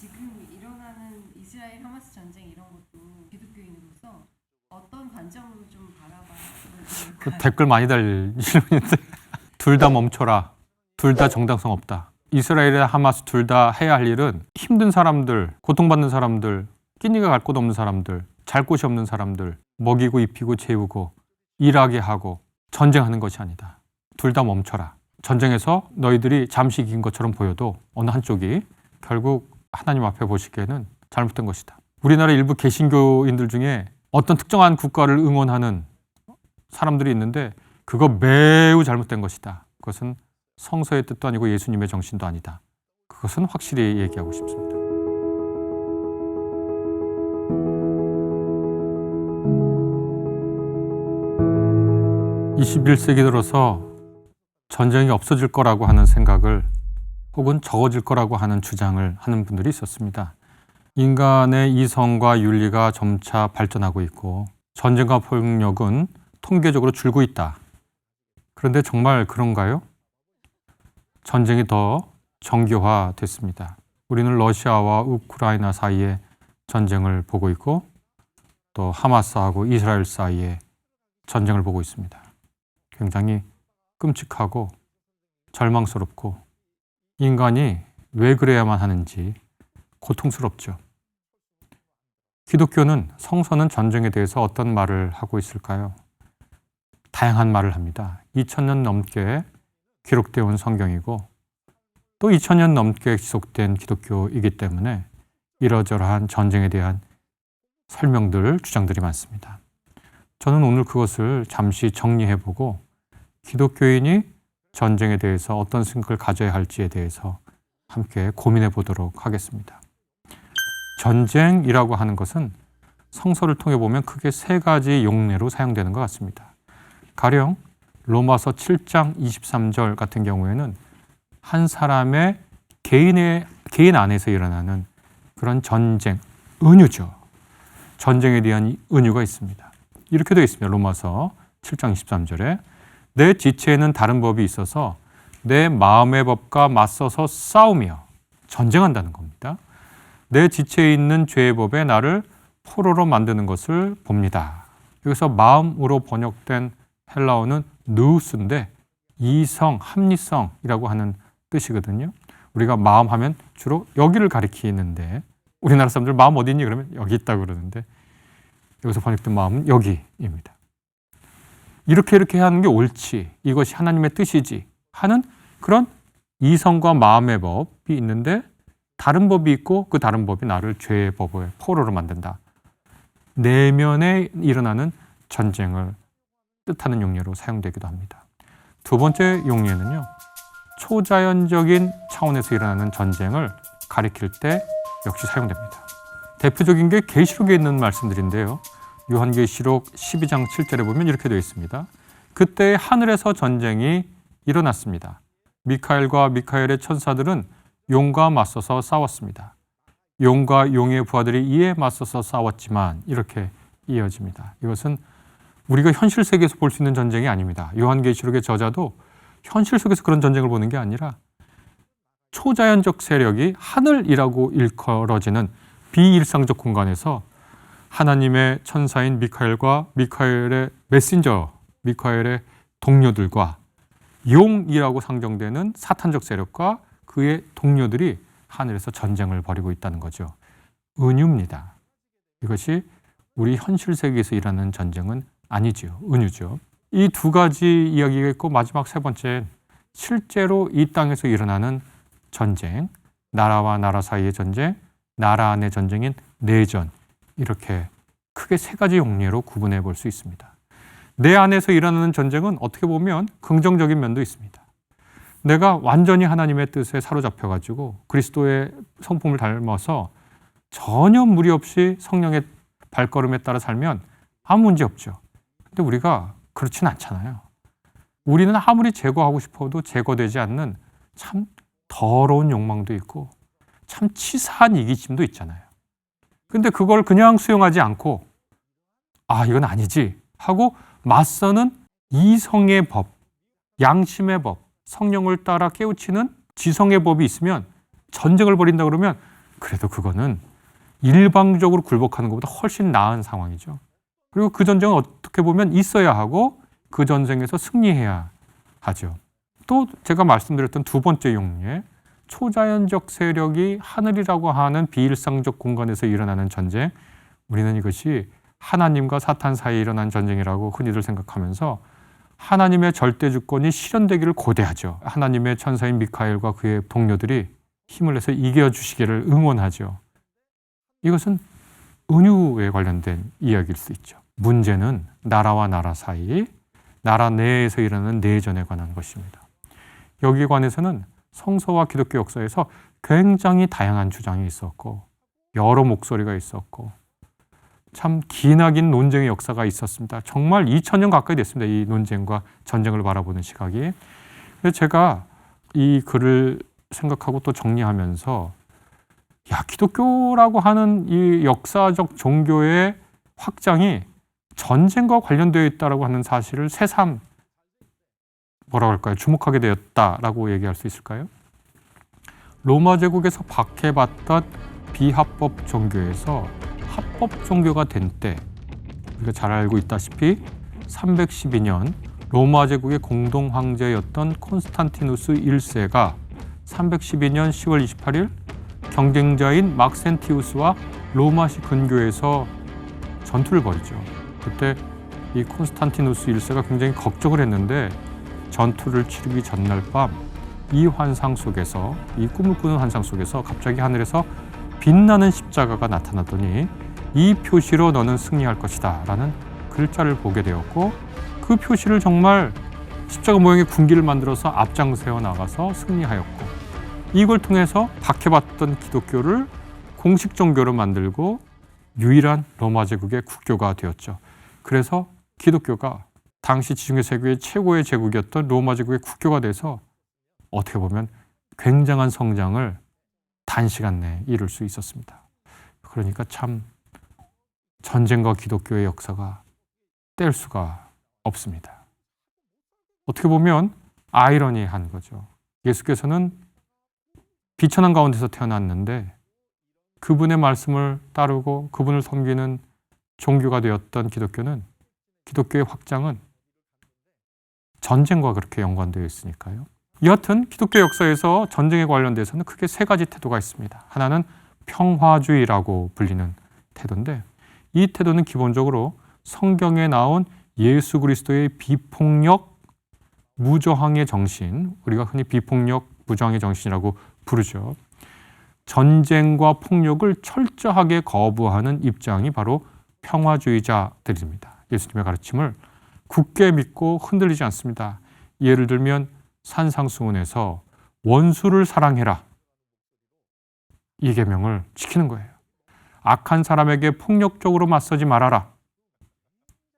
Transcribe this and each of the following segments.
지금 일어나는 이스라엘 하마스 전쟁 이런 것도 기독교인으로서 어떤 관점으로 좀 바라봐야 그? 댓글 많이 달리는데 둘 다 멈춰라. 둘 다 정당성 없다. 이스라엘과 하마스 둘 다 해야 할 일은 힘든 사람들, 고통받는 사람들, 끼니가 갈 곳 없는 사람들, 잘 곳이 없는 사람들 먹이고 입히고 재우고 일하게 하고 전쟁하는 것이 아니다. 둘 다 멈춰라. 전쟁에서 너희들이 잠시 이긴 것처럼 보여도 어느 한쪽이 결국 하나님 앞에 보시기에는 잘못된 것이다. 우리나라 일부 개신교인들 중에 어떤 특정한 국가를 응원하는 사람들이 있는데 그거 매우 잘못된 것이다. 그것은 성서의 뜻도 아니고 예수님의 정신도 아니다. 그것은 확실히 얘기하고 싶습니다. (21세기) 들어서 전쟁이 없어질 거라고 하는 생각을 혹은 적어질 거라고 하는 주장을 하는 분들이 있었습니다. 인간의 이성과 윤리가 점차 발전하고 있고 전쟁과 폭력은 통계적으로 줄고 있다. 그런데 정말 그런가요? 전쟁이 더 정교화됐습니다. 우리는 러시아와 우크라이나 사이에 전쟁을 보고 있고 또 하마스하고 이스라엘 사이에 전쟁을 보고 있습니다. 굉장히 끔찍하고 절망스럽고 인간이 왜 그래야만 하는지 고통스럽죠. 기독교는 성서는 전쟁에 대해서 어떤 말을 하고 있을까요? 다양한 말을 합니다. 2000년 넘게 기록되어 온 성경이고 또 2000년 넘게 지속된 기독교이기 때문에 이러저러한 전쟁에 대한 설명들, 주장들이 많습니다. 저는 오늘 그것을 잠시 정리해보고 기독교인이 전쟁에 대해서 어떤 생각을 가져야 할지에 대해서 함께 고민해 보도록 하겠습니다. 전쟁이라고 하는 것은 성서를 통해 보면 크게 세 가지 용례로 사용되는 것 같습니다. 가령 로마서 7장 23절 같은 경우에는 한 사람의 개인의 개인 안에서 일어나는 그런 전쟁, 은유죠. 전쟁에 대한 은유가 있습니다. 이렇게 되어 있습니다. 로마서 7장 23절에 내 지체에는 다른 법이 있어서 내 마음의 법과 맞서서 싸우며 전쟁한다는 겁니다. 내 지체에 있는 죄의 법에 나를 포로로 만드는 것을 봅니다. 여기서 마음으로 번역된 헬라어는 누우스인데 이성, 합리성이라고 하는 뜻이거든요. 우리가 마음 하면 주로 여기를 가리키는데 우리나라 사람들 마음 어디 있니 그러면 여기 있다고 그러는데 여기서 번역된 마음은 여기입니다. 이렇게 이렇게 하는 게 옳지. 이것이 하나님의 뜻이지. 하는 그런 이성과 마음의 법이 있는데 다른 법이 있고 그 다른 법이 나를 죄의 법의 포로로 만든다. 내면에 일어나는 전쟁을 뜻하는 용례로 사용되기도 합니다. 두 번째 용례는요. 초자연적인 차원에서 일어나는 전쟁을 가리킬 때 역시 사용됩니다. 대표적인 게 계시록에 있는 말씀들인데요. 요한계시록 12장 7절에 보면 이렇게 되어 있습니다. 그때 하늘에서 전쟁이 일어났습니다. 미카엘과 미카엘의 천사들은 용과 맞서서 싸웠습니다. 용과 용의 부하들이 이에 맞서서 싸웠지만 이렇게 이어집니다. 이것은 우리가 현실 세계에서 볼 수 있는 전쟁이 아닙니다. 요한계시록의 저자도 현실 속에서 그런 전쟁을 보는 게 아니라 초자연적 세력이 하늘이라고 일컬어지는 비일상적 공간에서 하나님의 천사인 미카엘과 미카엘의 메신저, 미카엘의 동료들과 용이라고 상정되는 사탄적 세력과 그의 동료들이 하늘에서 전쟁을 벌이고 있다는 거죠. 은유입니다. 이것이 우리 현실 세계에서 일하는 전쟁은 아니죠. 은유죠. 이 두 가지 이야기가 있고 마지막 세 번째 실제로 이 땅에서 일어나는 전쟁, 나라와 나라 사이의 전쟁, 나라 안의 전쟁인 내전 이렇게 크게 세 가지 용례로 구분해 볼 수 있습니다. 내 안에서 일어나는 전쟁은 어떻게 보면 긍정적인 면도 있습니다. 내가 완전히 하나님의 뜻에 사로잡혀 가지고 그리스도의 성품을 닮아서 전혀 무리 없이 성령의 발걸음에 따라 살면 아무 문제 없죠. 근데 우리가 그렇진 않잖아요. 우리는 아무리 제거하고 싶어도 제거되지 않는 참 더러운 욕망도 있고 참 치사한 이기심도 있잖아요. 근데 그걸 그냥 수용하지 않고 아, 이건 아니지 하고 맞서는 이성의 법, 양심의 법, 성령을 따라 깨우치는 지성의 법이 있으면 전쟁을 벌인다 그러면 그래도 그거는 일방적으로 굴복하는 것보다 훨씬 나은 상황이죠. 그리고 그 전쟁은 어떻게 보면 있어야 하고 그 전쟁에서 승리해야 하죠. 또 제가 말씀드렸던 두 번째 용례 초자연적 세력이 하늘이라고 하는 비일상적 공간에서 일어나는 전쟁 우리는 이것이 하나님과 사탄 사이에 일어난 전쟁이라고 흔히들 생각하면서 하나님의 절대 주권이 실현되기를 고대하죠. 하나님의 천사인 미카엘과 그의 동료들이 힘을 내서 이겨 주시기를 응원하죠. 이것은 은유에 관련된 이야기일 수 있죠. 문제는 나라와 나라 사이, 나라 내에서 일어나는 내전에 관한 것입니다. 여기에 관해서는 성서와 기독교 역사에서 굉장히 다양한 주장이 있었고 여러 목소리가 있었고 참 기나긴 논쟁의 역사가 있었습니다. 정말 2000년 가까이 됐습니다. 이 논쟁과 전쟁을 바라보는 시각이. 제가 이 글을 생각하고 또 정리하면서 야 기독교라고 하는 이 역사적 종교의 확장이 전쟁과 관련되어 있다라고 하는 사실을 새삼 뭐라고 할까요? 주목하게 되었다라고 얘기할 수 있을까요? 로마 제국에서 박해받던 비합법 종교에서 합법 종교가 된 때 우리가 잘 알고 있다시피 312년 로마 제국의 공동 황제였던 콘스탄티누스 1세가 312년 10월 28일 경쟁자인 막센티우스와 로마시 근교에서 전투를 벌이죠. 그때 이 콘스탄티누스 1세가 굉장히 걱정을 했는데 전투를 치르기 전날 밤 이 환상 속에서 이 꿈을 꾸는 환상 속에서 갑자기 하늘에서 빛나는 십자가가 나타나더니 이 표시로 너는 승리할 것이다 라는 글자를 보게 되었고 그 표시를 정말 십자가 모양의 군기를 만들어서 앞장세워 나가서 승리하였고 이걸 통해서 박해받던 기독교를 공식 종교로 만들고 유일한 로마 제국의 국교가 되었죠. 그래서 기독교가 당시 지중해 세계의 최고의 제국이었던 로마 제국의 국교가 돼서 어떻게 보면 굉장한 성장을 단시간 내에 이룰 수 있었습니다. 그러니까 참 전쟁과 기독교의 역사가 뗄 수가 없습니다. 어떻게 보면 아이러니한 거죠. 예수께서는 비천한 가운데서 태어났는데 그분의 말씀을 따르고 그분을 섬기는 종교가 되었던 기독교는 기독교의 확장은 전쟁과 그렇게 연관되어 있으니까요. 여하튼 기독교 역사에서 전쟁에 관련돼서는 크게 세 가지 태도가 있습니다. 하나는 평화주의라고 불리는 태도인데 이 태도는 기본적으로 성경에 나온 예수 그리스도의 비폭력 무저항의 정신, 우리가 흔히 비폭력 무저항의 정신이라고 부르죠. 전쟁과 폭력을 철저하게 거부하는 입장이 바로 평화주의자들입니다. 예수님의 가르침을 굳게 믿고 흔들리지 않습니다. 예를 들면 산상수훈에서 원수를 사랑해라. 이 계명을 지키는 거예요. 악한 사람에게 폭력적으로 맞서지 말아라.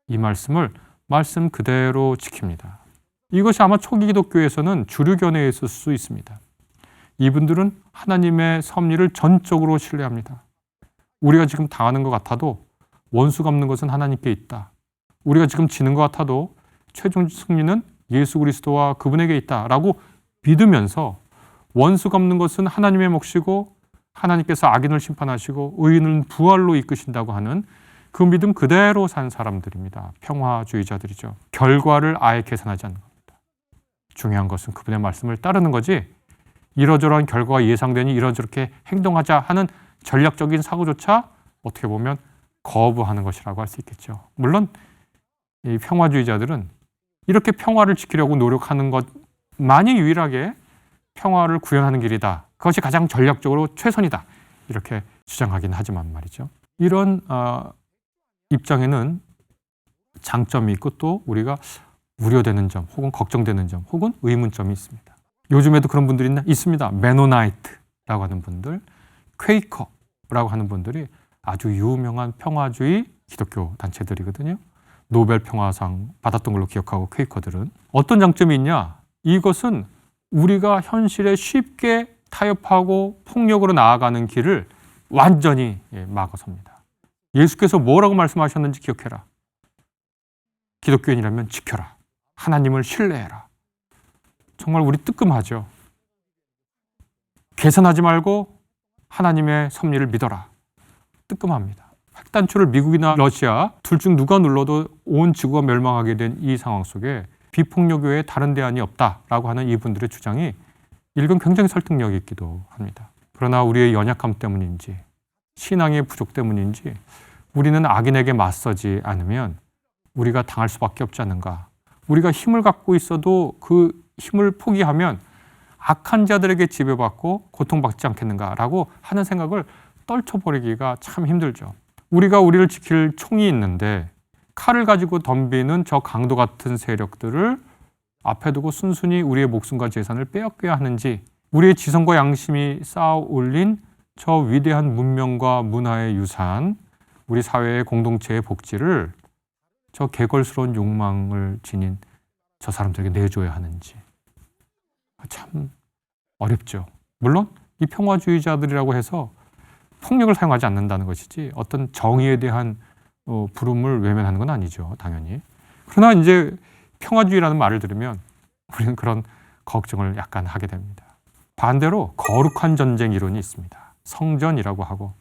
이 말씀을 말씀 그대로 지킵니다. 이것이 아마 초기 기독교에서는 주류 견해에 있을 수 있습니다. 이분들은 하나님의 섭리를 전적으로 신뢰합니다. 우리가 지금 당하는 것 같아도 원수 갚는 것은 하나님께 있다. 우리가 지금 지는 것 같아도 최종 승리는 예수 그리스도와 그분에게 있다라고 믿으면서 원수 갚는 것은 하나님의 몫이고 하나님께서 악인을 심판하시고 의인은 부활로 이끄신다고 하는 그 믿음 그대로 산 사람들입니다. 평화주의자들이죠. 결과를 아예 계산하지 않는 겁니다. 중요한 것은 그분의 말씀을 따르는 거지 이러저러한 결과가 예상되니 이러저렇게 행동하자 하는 전략적인 사고조차 어떻게 보면 거부하는 것이라고 할 수 있겠죠. 물론 이 평화주의자들은 이렇게 평화를 지키려고 노력하는 것만이 유일하게 평화를 구현하는 길이다. 그것이 가장 전략적으로 최선이다. 이렇게 주장하긴 하지만 말이죠. 이런 어, 입장에는 장점이 있고 또 우리가 우려되는 점, 혹은 걱정되는 점, 혹은 의문점이 있습니다. 요즘에도 그런 분들이 있나? 있습니다. 메노나이트라고 하는 분들, 퀘이커라고 하는 분들이 아주 유명한 평화주의 기독교 단체들이거든요. 노벨 평화상 받았던 걸로 기억하고 퀘이커들은 어떤 장점이 있냐? 이것은 우리가 현실에 쉽게 타협하고 폭력으로 나아가는 길을 완전히 예, 막아섭니다. 예수께서 뭐라고 말씀하셨는지 기억해라. 기독교인이라면 지켜라. 하나님을 신뢰해라. 정말 우리 뜨끔하죠. 계산하지 말고 하나님의 섭리를 믿어라. 뜨끔합니다. 핵단추를 미국이나 러시아 둘 중 누가 눌러도 온 지구가 멸망하게 된 이 상황 속에 비폭력 외에 다른 대안이 없다라고 하는 이분들의 주장이 일견 굉장히 설득력 있기도 합니다. 그러나 우리의 연약함 때문인지 신앙의 부족 때문인지 우리는 악인에게 맞서지 않으면 우리가 당할 수밖에 없지 않는가. 우리가 힘을 갖고 있어도 그 힘을 포기하면 악한 자들에게 지배받고 고통받지 않겠는가라고 하는 생각을 떨쳐버리기가 참 힘들죠. 우리가 우리를 지킬 총이 있는데 칼을 가지고 덤비는 저 강도 같은 세력들을 앞에 두고 순순히 우리의 목숨과 재산을 빼앗겨야 하는지 우리의 지성과 양심이 쌓아 올린 저 위대한 문명과 문화의 유산, 우리 사회의 공동체의 복지를 저 개걸스러운 욕망을 지닌 저 사람들에게 내줘야 하는지 참 어렵죠. 물론 이 평화주의자들이라고 해서 폭력을 사용하지 않는다는 것이지 어떤 정의에 대한 어, 부름을 외면하는 건 아니죠, 당연히. 그러나 이제 평화주의라는 말을 들으면 우리는 그런 걱정을 약간 하게 됩니다. 반대로 거룩한 전쟁 이론이 있습니다. 성전이라고 하고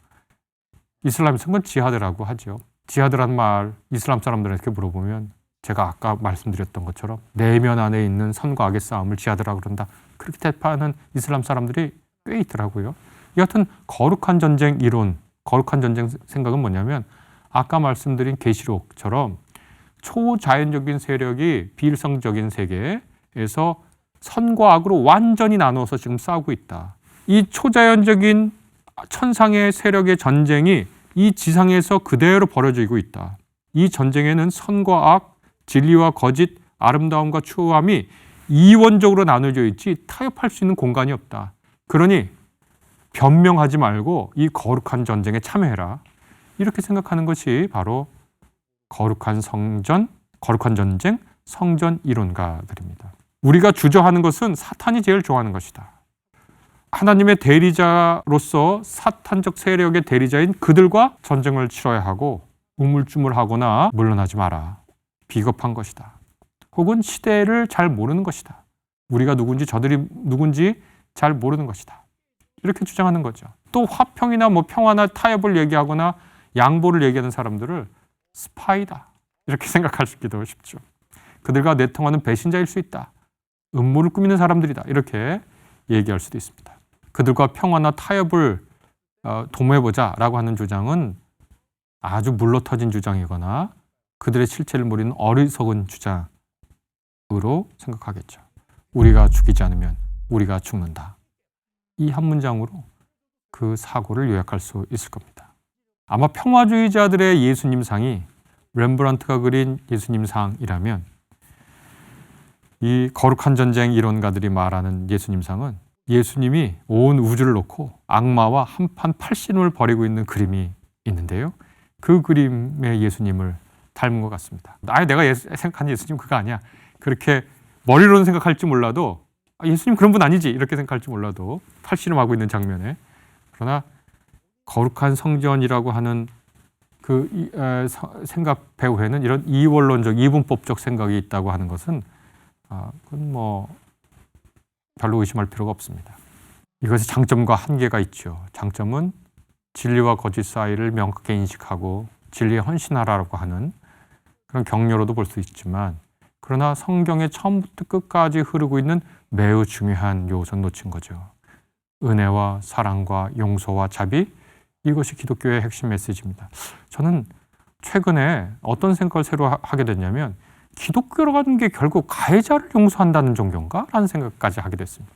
이슬람에서는 지하드라고 하죠. 지하드라는 말 이슬람 사람들에게 물어보면 제가 아까 말씀드렸던 것처럼 내면 안에 있는 선과 악의 싸움을 지하드라고 그런다. 그렇게 대파하는 이슬람 사람들이 꽤 있더라고요. 여하튼 거룩한 전쟁 이론, 거룩한 전쟁 생각은 뭐냐면 아까 말씀드린 계시록처럼 초자연적인 세력이 비일성적인 세계에서 선과 악으로 완전히 나눠서 지금 싸우고 있다. 이 초자연적인 천상의 세력의 전쟁이 이 지상에서 그대로 벌어지고 있다. 이 전쟁에는 선과 악, 진리와 거짓, 아름다움과 추함이 이원적으로 나눠져 있지 타협할 수 있는 공간이 없다. 그러니 변명하지 말고 이 거룩한 전쟁에 참여해라. 이렇게 생각하는 것이 바로 거룩한 성전, 거룩한 전쟁, 성전 이론가들입니다. 우리가 주저하는 것은 사탄이 제일 좋아하는 것이다. 하나님의 대리자로서 사탄적 세력의 대리자인 그들과 전쟁을 치러야 하고 우물쭈물하거나 물러나지 마라. 비겁한 것이다. 혹은 시대를 잘 모르는 것이다. 우리가 누군지 저들이 누군지 잘 모르는 것이다. 이렇게 주장하는 거죠. 또 화평이나 뭐 평화나 타협을 얘기하거나 양보를 얘기하는 사람들을 스파이다. 이렇게 생각할 수도 쉽죠. 그들과 내통하는 배신자일 수 있다. 음모를 꾸미는 사람들이다. 이렇게 얘기할 수도 있습니다. 그들과 평화나 타협을 어, 도모해보자라고 하는 주장은 아주 물러터진 주장이거나 그들의 실체를 모르는 어리석은 주장으로 생각하겠죠. 우리가 죽이지 않으면 우리가 죽는다. 이 한 문장으로 그 사고를 요약할 수 있을 겁니다. 아마 평화주의자들의 예수님 상이 렘브란트가 그린 예수님 상이라면 이 거룩한 전쟁 이론가들이 말하는 예수님 상은 예수님이 온 우주를 놓고 악마와 한판 팔씨름을 벌이고 있는 그림이 있는데요. 그 그림의 예수님을 닮은 것 같습니다. 아예 내가 예수, 생각하는 예수님 그거 아니야. 그렇게 머리로는 생각할지 몰라도 아, 예수님 그런 분 아니지 이렇게 생각할지 몰라도 팔씨름하고 있는 장면에 그러나 거룩한 성전이라고 하는 그 생각 배후에는 이런 이원론적 이분법적 생각이 있다고 하는 것은 아, 그건 뭐 별로 의심할 필요가 없습니다. 이것의 장점과 한계가 있죠. 장점은 진리와 거짓 사이를 명확하게 인식하고 진리에 헌신하라고 하는 그런 격려로도 볼 수 있지만 그러나 성경의 처음부터 끝까지 흐르고 있는 매우 중요한 요소는 놓친 거죠. 은혜와 사랑과 용서와 자비 이것이 기독교의 핵심 메시지입니다. 저는 최근에 어떤 생각을 새로 하- 하게 됐냐면 기독교라는 게 결국 가해자를 용서한다는 종교인가? 라는 생각까지 하게 됐습니다.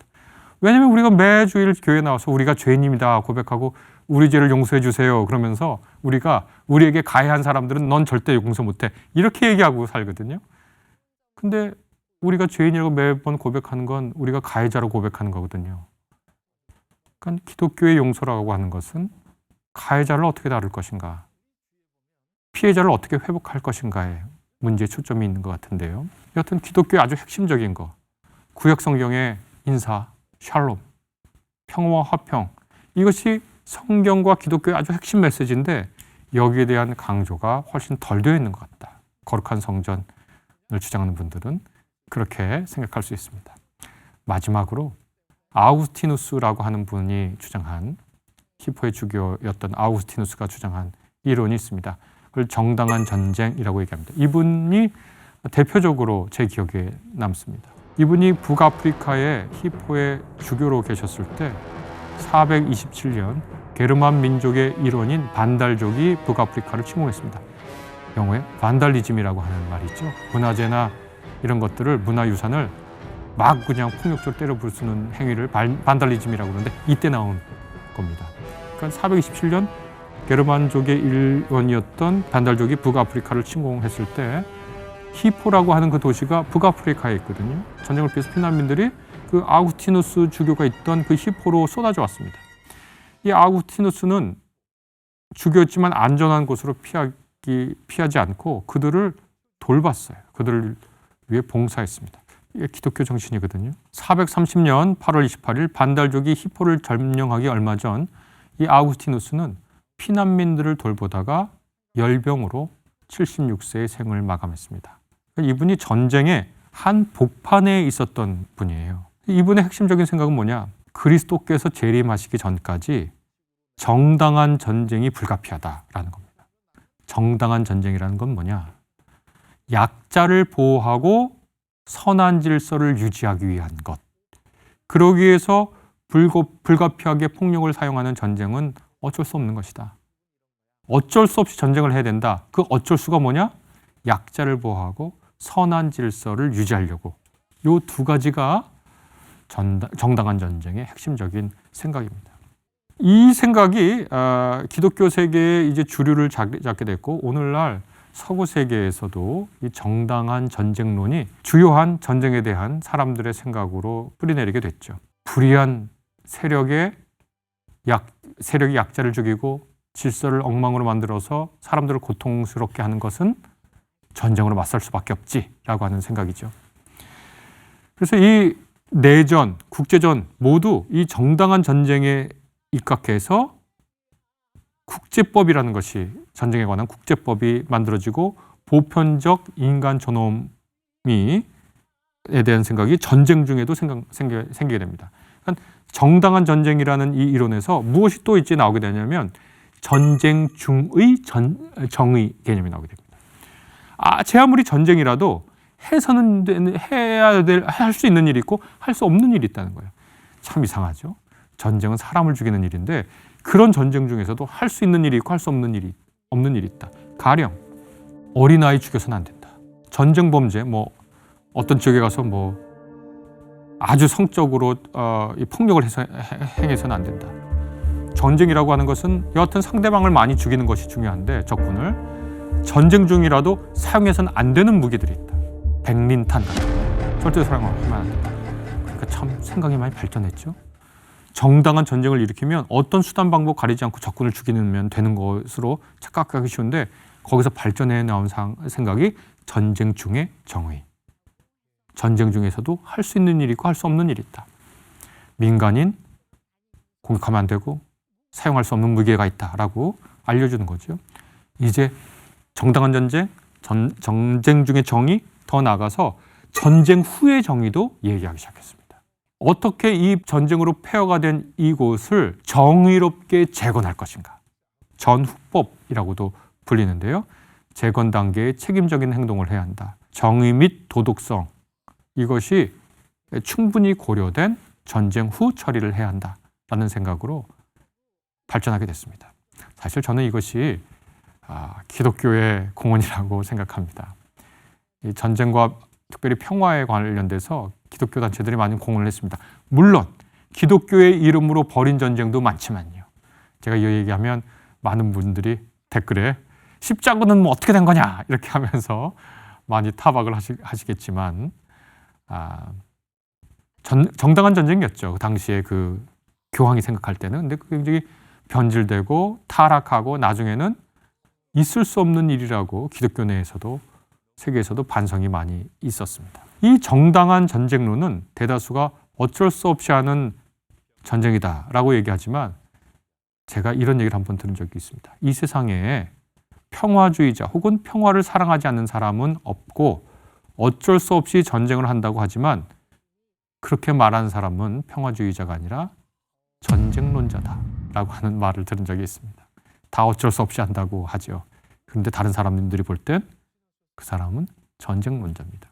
왜냐하면 우리가 매주일 교회 나와서 우리가 죄인입니다 고백하고 우리 죄를 용서해 주세요 그러면서 우리가 우리에게 가해한 사람들은 넌 절대 용서 못해 이렇게 얘기하고 살거든요. 근데 우리가 죄인이라고 매번 고백하는 건 우리가 가해자로 고백하는 거거든요. 그러니까 기독교의 용서라고 하는 것은 가해자를 어떻게 다룰 것인가, 피해자를 어떻게 회복할 것인가에 문제에 초점이 있는 것 같은데요. 여튼 기독교의 아주 핵심적인 거, 구약 성경의 인사, 샬롬, 평화와 화평 이것이 성경과 기독교의 아주 핵심 메시지인데 여기에 대한 강조가 훨씬 덜 되어 있는 것 같다. 거룩한 성전을 주장하는 분들은 그렇게 생각할 수 있습니다. 마지막으로 아우스티누스라고 하는 분이 주장한 히포의 주교였던 아우구스티누스가 주장한 이론이 있습니다. 그걸 정당한 전쟁이라고 얘기합니다. 이분이 대표적으로 제 기억에 남습니다. 이분이 북아프리카의 히포의 주교로 계셨을 때 427년 게르만 민족의 일원인 반달족이 북아프리카를 침공했습니다. 영어에 반달리즘이라고 하는 말이 있죠. 문화재나 이런 것들을 문화유산을 막 그냥 폭력적으로 때려 부수는 행위를 반, 반달리즘이라고 그러는데 이때 나온 겁니다. 그러니까 427년 게르만족의 일원이었던 반달족이 북아프리카를 침공했을 때 히포라고 하는 그 도시가 북아프리카에 있거든요. 전쟁을 피해서 피난민들이 그 아우구티누스 주교가 있던 그 히포로 쏟아져 왔습니다. 이 아우구티누스는 주교였지만 안전한 곳으로 피하기 피하지 않고 그들을 돌봤어요. 그들을 위해 봉사했습니다. 이게 기독교 정신이거든요. 430년 8월 28일 반달족이 히포를 점령하기 얼마 전 이 아우구스티누스는 피난민들을 돌보다가 열병으로 76세의 생을 마감했습니다. 이분이 전쟁의 한 복판에 있었던 분이에요. 이분의 핵심적인 생각은 뭐냐? 그리스도께서 재림하시기 전까지 정당한 전쟁이 불가피하다라는 겁니다. 정당한 전쟁이라는 건 뭐냐? 약자를 보호하고 선한 질서를 유지하기 위한 것. 그러기 위해서 불가피하게 폭력을 사용하는 전쟁은 어쩔 수 없는 것이다. 어쩔 수 없이 전쟁을 해야 된다. 그 어쩔 수가 뭐냐? 약자를 보호하고 선한 질서를 유지하려고. 요 두 가지가 정당한 전쟁의 핵심적인 생각입니다. 이 생각이 아, 기독교 세계의 이제 주류를 잡- 잡게 됐고 오늘날 서구 세계에서도 이 정당한 전쟁론이 주요한 전쟁에 대한 사람들의 생각으로 뿌리내리게 됐죠. 불의한 세력의 약 세력이 약자를 죽이고 질서를 엉망으로 만들어서 사람들을 고통스럽게 하는 것은 전쟁으로 맞설 수밖에 없지라고 하는 생각이죠. 그래서 이 내전, 국제전 모두 이 정당한 전쟁에 입각해서 국제법이라는 것이 전쟁에 관한 국제법이 만들어지고 보편적 인간 존엄이 에 대한 생각이 전쟁 중에도 생각, 생겨, 생기게 됩니다. 그러니까 정당한 전쟁이라는 이 이론에서 무엇이 또 있지 나오게 되냐면 전쟁 중의 전, 정의 개념이 나오게 됩니다. 아, 제 아무리 전쟁이라도 해서는 되는- 해야 될 할 수 있는 일이 있고 할 수 없는 일이 있다는 거예요. 참 이상하죠. 전쟁은 사람을 죽이는 일인데 그런 전쟁 중에서도 할 수 있는 일이 있고 할 수 없는 일이 없는 일이 있다. 가령 어린아이 죽여서는 안 된다. 전쟁 범죄 뭐 어떤 지역에 가서 뭐 아주 성적으로 어, 이 폭력을 해서 해- 행해서는 안 된다. 전쟁이라고 하는 것은 여하튼 상대방을 많이 죽이는 것이 중요한데 적군을 전쟁 중이라도 사용해서는 안 되는 무기들이 있다. 백린탄 같은 거. 절대 사용하면 안 된다. 그러니까 참 생각이 많이 발전했죠. 정당한 전쟁을 일으키면 어떤 수단 방법 가리지 않고 적군을 죽이면 되는 것으로 착각하기 쉬운데 거기서 발전해 나온 상- 생각이 전쟁 중의 정의. 전쟁 중에서도 할 수 있는 일이 있고 할 수 없는 일이 있다. 민간인 공격하면 안 되고 사용할 수 없는 무기가 있다라고 알려주는 거죠. 이제 정당한 전쟁, 전, 전쟁 중의 정의 더 나아가서 전쟁 후의 정의도 얘기하기 시작했습니다. 어떻게 이 전쟁으로 폐허가 된 이곳을 정의롭게 재건할 것인가? 전후법이라고도 불리는데요. 재건 단계에 책임적인 행동을 해야 한다. 정의 및 도덕성 이것이 충분히 고려된 전쟁 후 처리를 해야 한다라는 생각으로 발전하게 됐습니다. 사실 저는 이것이 아, 기독교의 공헌이라고 생각합니다. 이 전쟁과 특별히 평화에 관련돼서 기독교 단체들이 많은 공헌을 했습니다. 물론 기독교의 이름으로 벌인 전쟁도 많지만요. 제가 이 얘기하면 많은 분들이 댓글에 십자군은 뭐 어떻게 된 거냐 이렇게 하면서 많이 타박을 하시, 하시겠지만 아, 전, 정당한 전쟁이었죠. 그 당시에 그 교황이 생각할 때는 근데 그게 굉장히 변질되고 타락하고 나중에는 있을 수 없는 일이라고 기독교 내에서도 세계에서도 반성이 많이 있었습니다. 이 정당한 전쟁론은 대다수가 어쩔 수 없이 하는 전쟁이다라고 얘기하지만 제가 이런 얘기를 한 번 들은 적이 있습니다. 이 세상에 평화주의자 혹은 평화를 사랑하지 않는 사람은 없고 어쩔 수 없이 전쟁을 한다고 하지만 그렇게 말하는 사람은 평화주의자가 아니라 전쟁론자다. 라고 하는 말을 들은 적이 있습니다. 다 어쩔 수 없이 한다고 하죠. 그런데 다른 사람들이 볼 땐 그 사람은 전쟁론자입니다.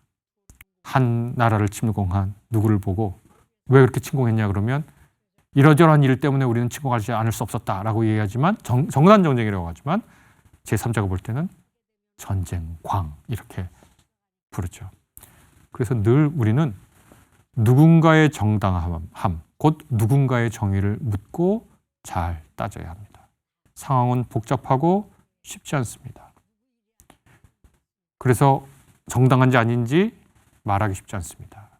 한 나라를 침공한 누구를 보고 왜 그렇게 침공했냐 그러면 이러저러한 일 때문에 우리는 침공하지 않을 수 없었다라고 얘기하지만 정, 정난 전쟁이라고 하지만 제3자가 볼 때는 전쟁광 이렇게 부르죠. 그래서 늘 우리는 누군가의 정당함, 곧 누군가의 정의를 묻고 잘 따져야 합니다. 상황은 복잡하고 쉽지 않습니다. 그래서 정당한지 아닌지 말하기 쉽지 않습니다.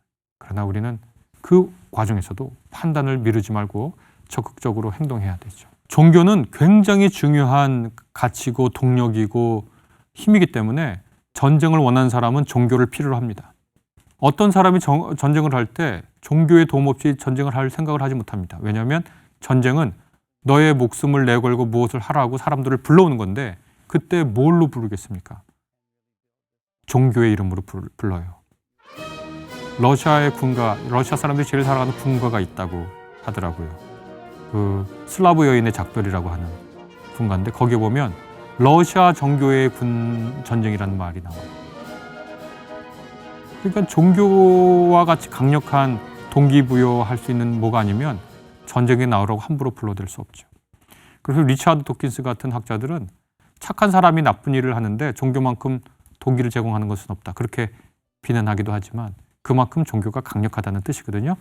그러나 우리는 그 과정에서도 판단을 미루지 말고 적극적으로 행동해야 되죠. 종교는 굉장히 중요한 가치고 동력이고 힘이기 때문에 전쟁을 원하는 사람은 종교를 필요로 합니다. 어떤 사람이 정- 전쟁을 할 때 종교의 도움 없이 전쟁을 할 생각을 하지 못합니다. 왜냐하면 전쟁은 너의 목숨을 내걸고 무엇을 하라고 사람들을 불러오는 건데 그때 뭘로 부르겠습니까? 종교의 이름으로 불- 불러요. 러시아의 군가, 러시아 사람들이 제일 사랑하는 군가가 있다고 하더라고요. 그 슬라브 여인의 작별이라고 하는 군가인데 거기에 보면 러시아 정교의 군 전쟁이라는 말이 나와요. 그러니까 종교와 같이 강력한 동기부여할 수 있는 뭐가 아니면 전쟁에 나오라고 함부로 불러댈 수 없죠. 그래서 리차드 도킨스 같은 학자들은 착한 사람이 나쁜 일을 하는데 종교만큼 동기를 제공하는 것은 없다. 그렇게 비난하기도 하지만 그만큼 종교가 강력하다는 뜻이거든요.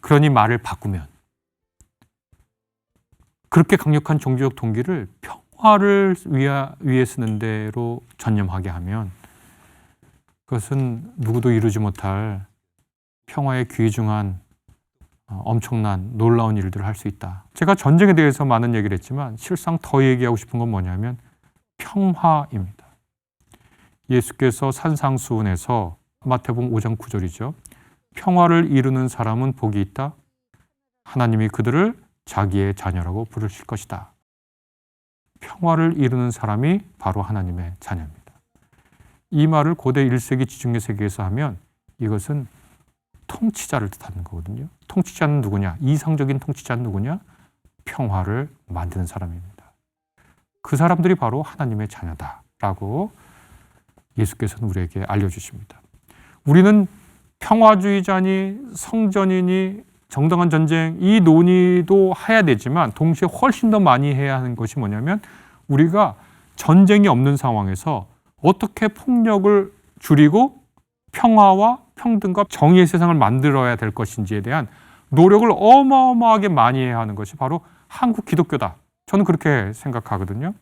그러니 말을 바꾸면 그렇게 강력한 종교적 동기를 평화를 위해 쓰는 대로 전념하게 하면 그것은 누구도 이루지 못할 평화에 귀중한 어, 엄청난 놀라운 일들을 할 수 있다. 제가 전쟁에 대해서 많은 얘기를 했지만 실상 더 얘기하고 싶은 건 뭐냐면 평화입니다. 예수께서 산상수훈에서 마태복음 5장 9절이죠. 평화를 이루는 사람은 복이 있다. 하나님이 그들을 자기의 자녀라고 부르실 것이다. 평화를 이루는 사람이 바로 하나님의 자녀입니다. 이 말을 고대 1세기 지중해 세계에서 하면 이것은 통치자를 뜻하는 거거든요. 통치자는 누구냐? 이상적인 통치자는 누구냐? 평화를 만드는 사람입니다. 그 사람들이 바로 하나님의 자녀다라고 예수께서는 우리에게 알려주십니다. 우리는 평화주의자니 성전이니 정당한 전쟁 이 논의도 해야 되지만 동시에 훨씬 더 많이 해야 하는 것이 뭐냐면 우리가 전쟁이 없는 상황에서 어떻게 폭력을 줄이고 평화와 평등과 정의의 세상을 만들어야 될 것인지에 대한 노력을 어마어마하게 많이 해야 하는 것이 바로 한국 기독교다. 저는 그렇게 생각하거든요.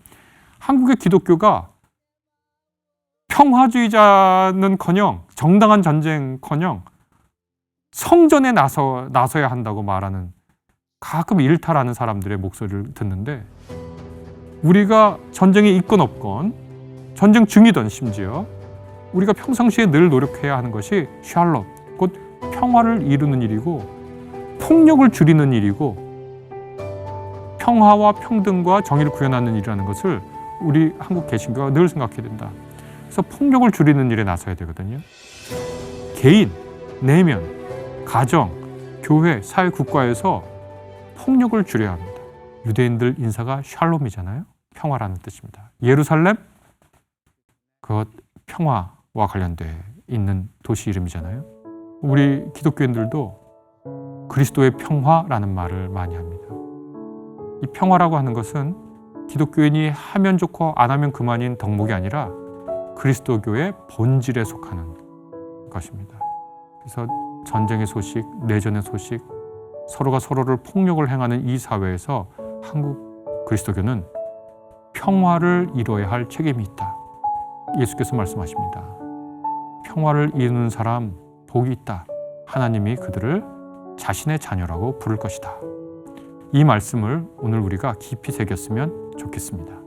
한국의 기독교가 평화주의자는커녕 정당한 전쟁커녕 성전에 나서 나서야 한다고 말하는 가끔 일탈하는 사람들의 목소리를 듣는데 우리가 전쟁에 있건 없건 전쟁 중이든 심지어 우리가 평상시에 늘 노력해야 하는 것이 샬롯 곧 평화를 이루는 일이고 폭력을 줄이는 일이고 평화와 평등과 정의를 구현하는 일이라는 것을 우리 한국 개신교가 늘 생각해야 된다. 그래서 폭력을 줄이는 일에 나서야 되거든요. 개인, 내면, 가정, 교회, 사회, 국가에서 폭력을 줄여야 합니다. 유대인들 인사가 샬롬이잖아요. 평화라는 뜻입니다. 예루살렘 그것 평화와 관련돼 있는 도시 이름이잖아요. 우리 기독교인들도 그리스도의 평화라는 말을 많이 합니다. 이 평화라고 하는 것은 기독교인이 하면 좋고 안 하면 그만인 덕목이 아니라 그리스도교의 본질에 속하는 것입니다. 그래서 전쟁의 소식, 내전의 소식, 서로가 서로를 폭력을 행하는 이 사회에서 한국 그리스도교는 평화를 이뤄야 할 책임이 있다. 예수께서 말씀하십니다. 평화를 이루는 사람 복이 있다. 하나님이 그들을 자신의 자녀라고 부를 것이다. 이 말씀을 오늘 우리가 깊이 새겼으면 좋겠습니다.